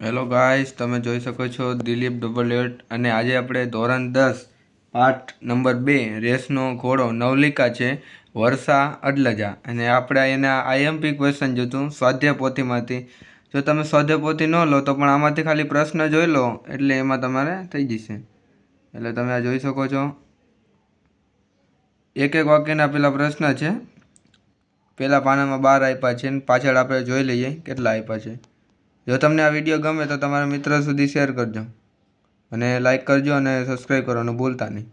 Hello guys તમે જોઈ શકો છો દિલીપ ડબલ એટ અને આજે આપણે ધોરણ દસ પાઠ નંબર બે, રેસનો ઘોડો નવલિકા છે, વર્ષા અડલજા. અને આપણે એના આઈએમપી ક્વેશ્ચન જોતું સ્વાધ્યાય પોથીમાંથી. જો તમે સ્વાધ્યાય પોથી ન લો, તો પણ આમાંથી ખાલી પ્રશ્ન જોઈ લો, એટલે એમાં તમારે થઈ જશે. એટલે તમે આ જોઈ શકો છો. એક એક વાક્યના પેલા પ્રશ્ન છે. પહેલાં પાનામાં બાર આપ્યા છે અને પાછળ આપણે જોઈ લઈએ કેટલા આપ્યા છે. જો તમને આ વીડિયો ગમે તો તમારા મિત્ર સુધી શેર કરજો. અને લાઇક કરજો અને સબસ્ક્રાઈબ કરવાનું ભૂલતા નહીં.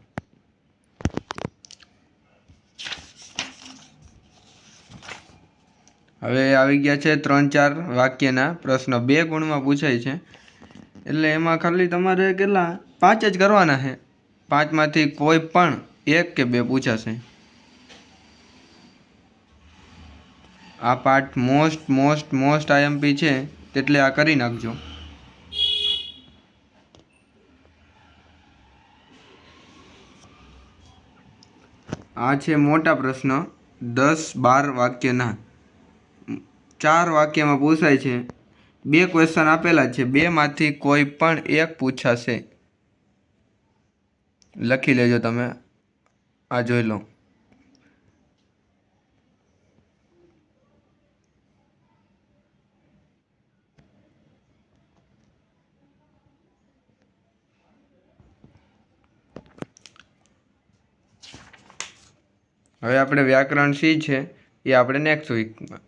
હવે આવી ગયા છે ત્રણ ચાર વાક્યના પ્રશ્ન. બે ગુણમાં પૂછાય છે. એટલે એમાં ખાલી તમારે કેટલા? પાંચ જ કરવાના છે. પાંચમાંથી કોઈ પણ એક કે બે પૂછાશે. આ પાઠ મોસ્ટ મોસ્ટ મોસ્ટ આઈએમપી છે. એટલે આ કરી નાખજો. આ છે મોટા પ્રશ્ન. દસ, બાર વાક્યના ચાર વાક્યમાં પૂછાય છે. બે ક્વેશ્ચન આપેલા છે. બેમાંથી કોઈ પણ એક પૂછાશે. લખી લેજો તમે. આ જોઈ લો. હવે આપણે વ્યાકરણ સી છે એ આપણે નેક્સ્ટ વીકમાં